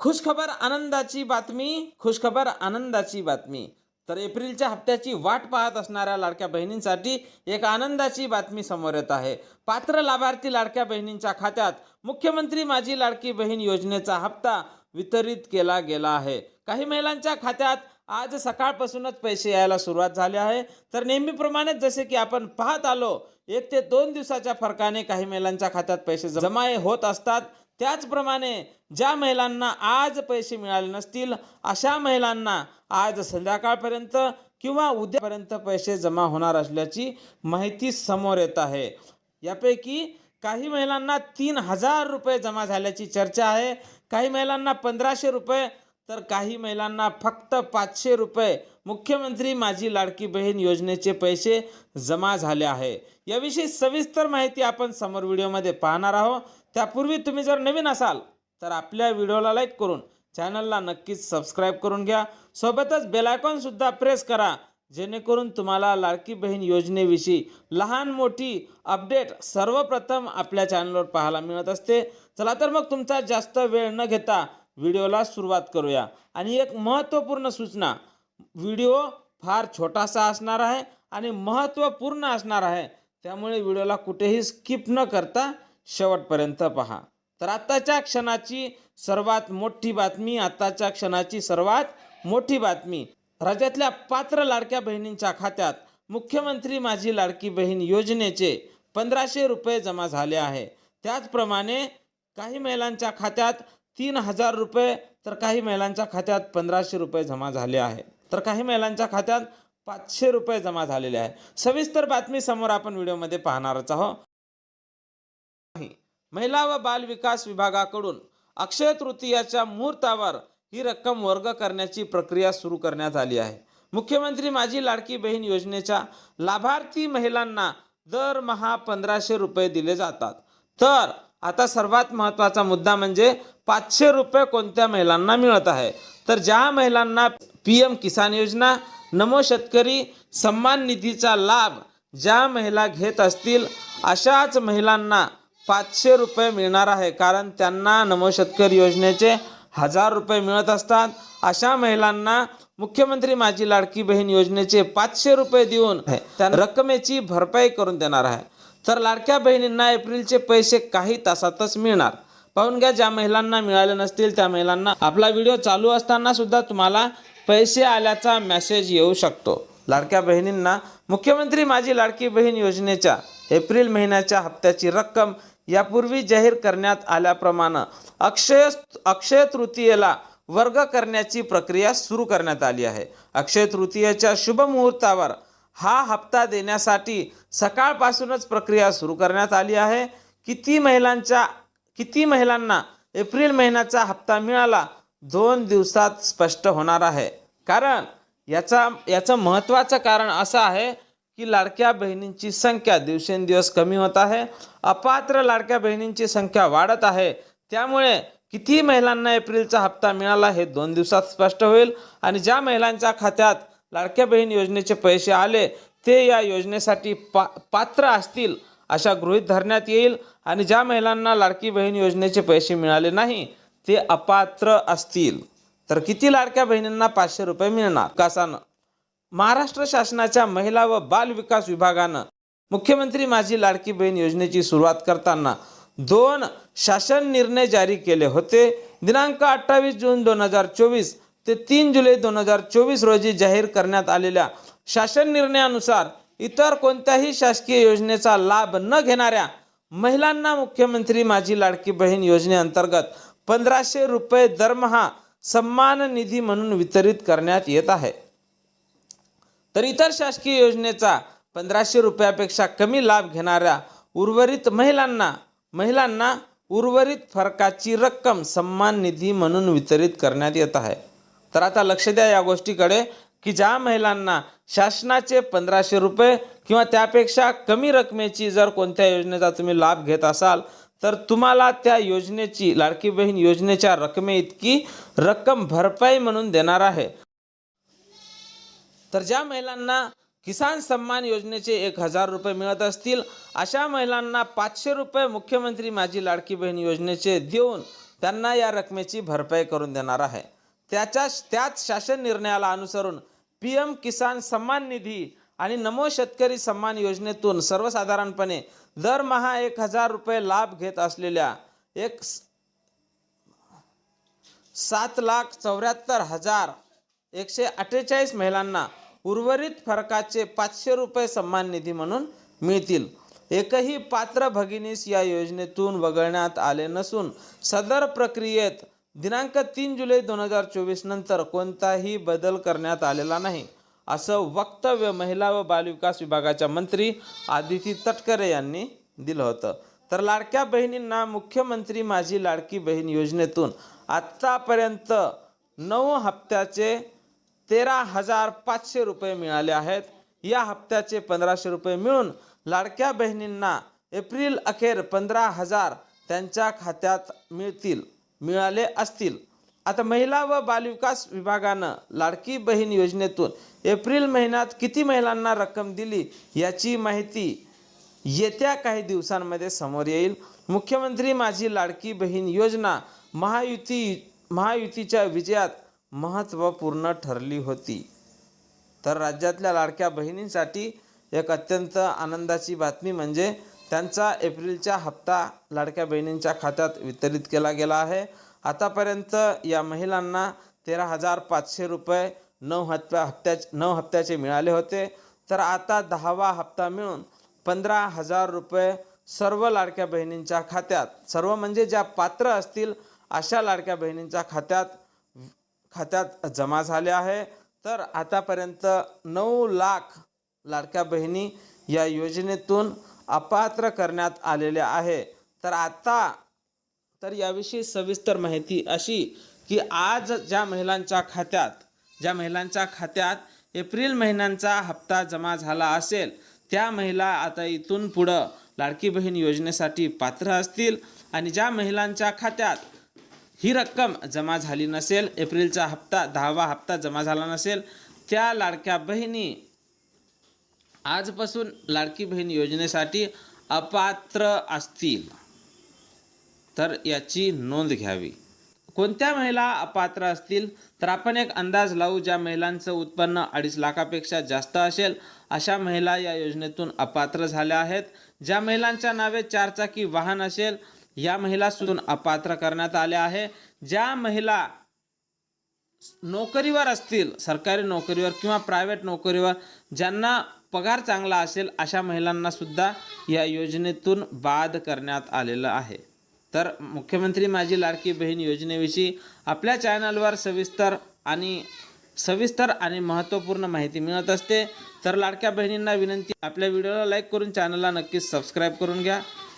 खुशखबर आनंदाची बातमी खुशखबर आनंदाची बातमी. तर एप्रिलच्या हप्त्याची वाट पाहत असणाऱ्या लाडक्या बहिणींसाठी एक आनंदाची बातमी समोर येत आहे. पात्र लाभार्थी लाडक्या बहिणींच्या खात्यात मुख्यमंत्री माझी लाडकी बहीण योजनेचा हप्ता वितरित केला गेला आहे. काही महिलांच्या खात्यात आज सकाळपासूनच पैसे यायला सुरुवात झाली आहे. तर नेहमीप्रमाणेच जसे की आपण पाहत आलो एक ते दोन दिवसाच्या फरकाने काही महिलांच्या खात्यात पैसे जमा हे होत असतात. त्याचप्रमाणे ज्या महिलांना आज पैसे मिळाले नसतील अशा महिलांना आज संध्याकाळपर्यंत किंवा उद्यापर्यंत पैसे जमा होणार असल्याची माहिती समोर येत आहे. यापैकी काही महिलांना तीन हजार रुपये जमा झाल्याची चर्चा आहे काही महिलांना पंधराशे रुपये तर काही महिलांना फक्त पाचशे रुपये मुख्यमंत्री माझी लाडकी बहीण योजनेचे पैसे जमा झाले आहे. याविषयी सविस्तर माहिती आपण समोर व्हिडिओमध्ये पाहणार आहोत. त्यापूर्वी तुम्ही जर नवीन असाल तर आपल्या व्हिडिओला लाईक करून चॅनलला नक्कीच सबस्क्राईब करून घ्या. सोबतच बेलायकॉनसुद्धा प्रेस करा जेणेकरून तुम्हाला लाडकी बहीण योजनेविषयी लहान मोठी अपडेट सर्वप्रथम आपल्या चॅनलवर पाहायला मिळत असते. चला तर मग तुमचा जास्त वेळ न घेता व्हिडिओला सुरुवात करूया. आणि एक महत्त्वपूर्ण सूचना व्हिडिओ फार छोटासा असणार आहे आणि महत्त्वपूर्ण असणार आहे. त्यामुळे व्हिडिओला कुठेही स्किप न करता शेवटपर्यंत पहा. तर आत्ताच्या क्षणाची सर्वात मोठी बातमी आत्ताच्या क्षणाची सर्वात मोठी बातमी. राज्यातल्या पात्र लाडक्या बहिणींच्या खात्यात मुख्यमंत्री माझी लाडकी बहीण योजनेचे पंधराशे रुपये जमा झाले आहे. त्याचप्रमाणे काही महिलांच्या खात्यात तीन हजार रुपये तर काही महिलांच्या खात्यात पंधराशे रुपये जमा झाले आहे. तर काही महिलांच्या खात्यात पाचशे रुपये जमा झालेले आहे. सविस्तर बातमी समोर आपण व्हिडिओमध्ये पाहणारच आहोत. महिला व बाल विकास विभागाकडून अक्षय तृतीयाच्या मुहूर्तावर ही रक्कम वर्ग करण्याची प्रक्रिया सुरू करण्यात आली आहे. मुख्यमंत्री माझी लाडकी बहीण योजनेच्या लाभार्थी महिलांना दरमहा पंधराशे रुपये दिले जातात. तर आता सर्वात महत्त्वाचा मुद्दा म्हणजे पाचशे रुपये कोणत्या महिलांना मिळत आहे? तर ज्या महिलांना पी एम किसान योजना नमो शेतकरी सन्मान निधीचा लाभ ज्या महिला घेत असतील अशाच महिलांना पाचशे रुपये मिळणार आहे. कारण त्यांना नमो शेतकरी योजनेचे हजार रुपये मिळत असतात. अशा महिलांना मुख्यमंत्री माझी लाडकी बहीण योजनेचे पाचशे रुपये देऊन त्या रकमेची भरपाई करून देणार आहे. तर लाडक्या बहिणींना एप्रिलचे पैसे काही तासातच मिळणार. पाहून घ्या ज्या महिलांना मिळाले नसतील त्या महिलांना आपला व्हिडिओ चालू असताना सुद्धा तुम्हाला पैसे आल्याचा मेसेज येऊ शकतो. लाडक्या बहिणींना मुख्यमंत्री माझी लाडकी बहीण योजनेच्या एप्रिल महिन्याच्या हप्त्याची रक्कम यापूर्वी जाहीर करण्यात आल्याप्रमाणे अक्षय अक्षय तृतीयेला वर्ग करण्याची प्रक्रिया सुरू करण्यात आली आहे. अक्षय तृतीयेच्या शुभ मुहूर्तावर हा हप्ता देण्यासाठी सकाळपासूनच प्रक्रिया सुरू करण्यात आली आहे. किती महिलांच्या किती महिलांना एप्रिल महिन्याचा हप्ता मिळाला दोन दिवसात स्पष्ट होणार आहे. कारण याचा याचं महत्त्वाचं कारण असं आहे की लाडक्या बहिणींची संख्या दिवसेंदिवस कमी होत आहे. अपात्र लाडक्या बहिणींची संख्या वाढत आहे. त्यामुळे किती महिलांना एप्रिलचा हप्ता मिळाला हे दोन दिवसात स्पष्ट होईल. आणि ज्या महिलांच्या खात्यात लाडक्या बहीण योजनेचे पैसे आले ते या योजनेसाठी पा पात्र असतील अशा गृहीत धरण्यात येईल. आणि ज्या महिलांना लाडकी बहीण योजनेचे पैसे मिळाले नाही ते अपात्र असतील. तर किती लाडक्या बहिणींना पाचशे रुपये मिळणार? विकासानं महाराष्ट्र शासनाच्या महिला व बाल विकास विभागानं मुख्यमंत्री माझी लाडकी बहीण योजनेची सुरुवात करताना दोन शासन निर्णय जारी केले होते. दिनांक अठ्ठावीस जून दोन हजार चोवीस ते तीन जुलै दोन हजार चोवीस रोजी जाहीर करण्यात आलेल्या शासन निर्णयानुसार इतर कोणत्याही शासकीय योजनेचा लाभ न घेणाऱ्या महिलांना मुख्यमंत्री माझी लाडकी बहीण योजनेअंतर्गत पंधराशे रुपये दरमहा सन्मान निधी म्हणून वितरित करण्यात येत आहे. तर इतर शासकीय योजनेचा पंधराशे रुपयापेक्षा कमी लाभ घेणाऱ्या उर्वरित महिलांना महिलांना उर्वरित फरकाची रक्कम सन्मान निधी म्हणून वितरित करण्यात येत आहे. तर आता लक्ष द्या या गोष्टीकडे की ज्या महिलांना शासनाचे पंधराशे रुपये किंवा त्यापेक्षा कमी रकमेची जर कोणत्या योजनेचा तुम्ही लाभ घेत असाल तर तुम्हाला त्या योजनेची लाडकी बहीण योजनेच्या रकमे इतकी रक्कम भरपाई म्हणून देणार आहे. तर ज्या महिलांना किसान सन्मान योजनेचे एक हजार रुपये मिळत असतील अशा महिलांना पाचशे रुपये मुख्यमंत्री माझी लाडकी बहीण योजनेचे देऊन त्यांना या रकमेची भरपाई करून देणार आहे. त्याच्या त्याच शासन निर्णयाला अनुसरून पी एम किसान सन्मान निधी आणि नमो शेतकरी सन्मान योजनेतून सर्वसाधारणपणे दरमहा एक हजार रुपये लाभ घेत असलेल्या एक स- सात लाख चौऱ्याहत्तर हजार एकशे अठ्ठेचाळीस महिलांना उर्वरित फरकाचे पाचशे रुपये सन्मान निधी म्हणून मिळतील. एकही पात्र भगिनीस या योजनेतून वगळण्यात आले नसून सदर प्रक्रियेत दिनांक तीन जुलै दोन हजार चोवीस नंतर कोणताही बदल करण्यात आलेला नाही असं वक्तव्य महिला व बालविकास विभागाच्या मंत्री आदिती तटकरे यांनी दिलं होतं. तर लाडक्या बहिणींना मुख्यमंत्री माझी लाडकी बहीण योजनेतून आत्तापर्यंत नऊ हप्त्याचे तेरा हजार पाचशे रुपये मिळाले आहेत. या हप्त्याचे पंधराशे रुपये मिळून लाडक्या बहिणींना एप्रिल अखेर पंधरा हजार त्यांच्या खात्यात मिळतील मिळाले असतील. आता महिला व बालविकास विभागानं लाडकी बहीण योजनेतून एप्रिल महिन्यात किती महिलांना रक्कम दिली याची माहिती येत्या काही दिवसांमध्ये समोर येईल. मुख्यमंत्री माझी लाडकी बहीण योजना महायुती महायुतीच्या विजयात महत्त्वपूर्ण ठरली होती. तर राज्यातल्या लाडक्या बहिणींसाठी एक अत्यंत आनंदाची बातमी म्हणजे त्यांचा एप्रिलचा हप्ता लाडक्या बहिणींच्या खात्यात वितरित केला गेला आहे. आतापर्यंत या महिलांना तेरा हजार पाचशे रुपये नऊ हप्त्या हप्त्या नऊ हप्त्याचे मिळाले होते. तर आता दहावा हप्ता मिळून पंधरा हजार रुपये सर्व लाडक्या बहिणींच्या खात्यात सर्व म्हणजे ज्या पात्र असतील अशा लाडक्या बहिणींच्या खात्यात खात्यात जमा झाले आहे. तर आतापर्यंत नऊ लाख लाडक्या बहिणी या योजनेतून अपात्र करण्यात आलेल्या आहे. तर आता तर याविषयी सविस्तर माहिती अशी की आज ज्या महिलांच्या खात्यात ज्या महिलांच्या खात्यात एप्रिल महिन्यांचा हप्ता जमा झाला असेल त्या महिला आता इथून पुढं लाडकी बहीण योजनेसाठी पात्र असतील. आणि ज्या महिलांच्या खात्यात ही रक्कम जमा झाली नसेल एप्रिलचा हप्ता दहावा हप्ता जमा झाला नसेल त्या लाडक्या बहिणी आजपासून लाडकी बहीण योजनेसाठी अपात्र असतील. तर याची नोंद घ्यावी. कोणत्या महिला अपात्र असतील? तर आपण एक अंदाज लावू ज्या महिलांचं उत्पन्न अडीच लाखापेक्षा जास्त असेल अशा महिला या योजनेतून अपात्र झाल्या आहेत. ज्या महिलांच्या नावे चारचाकी वाहन असेल या महिला सुद्धा अपात्र करण्यात आल्या आहे. ज्या महिला नोकरीवर असतील सरकारी नोकरीवर किंवा प्रायव्हेट नोकरीवर ज्यांना पगार चांगला असेल अशा महिलांना सुद्धा या योजनेतून बाद करण्यात आलेलं आहे. तर मुख्यमंत्री माझी लाडकी बहीण योजनेविषयी आपल्या चॅनलवर सविस्तर आणि सविस्तर आणि महत्त्वपूर्ण माहिती मिळत असते. तर लाडक्या बहिणींना विनंती आपल्या व्हिडिओला लाईक करून चॅनलला नक्कीच सबस्क्राईब करून घ्या.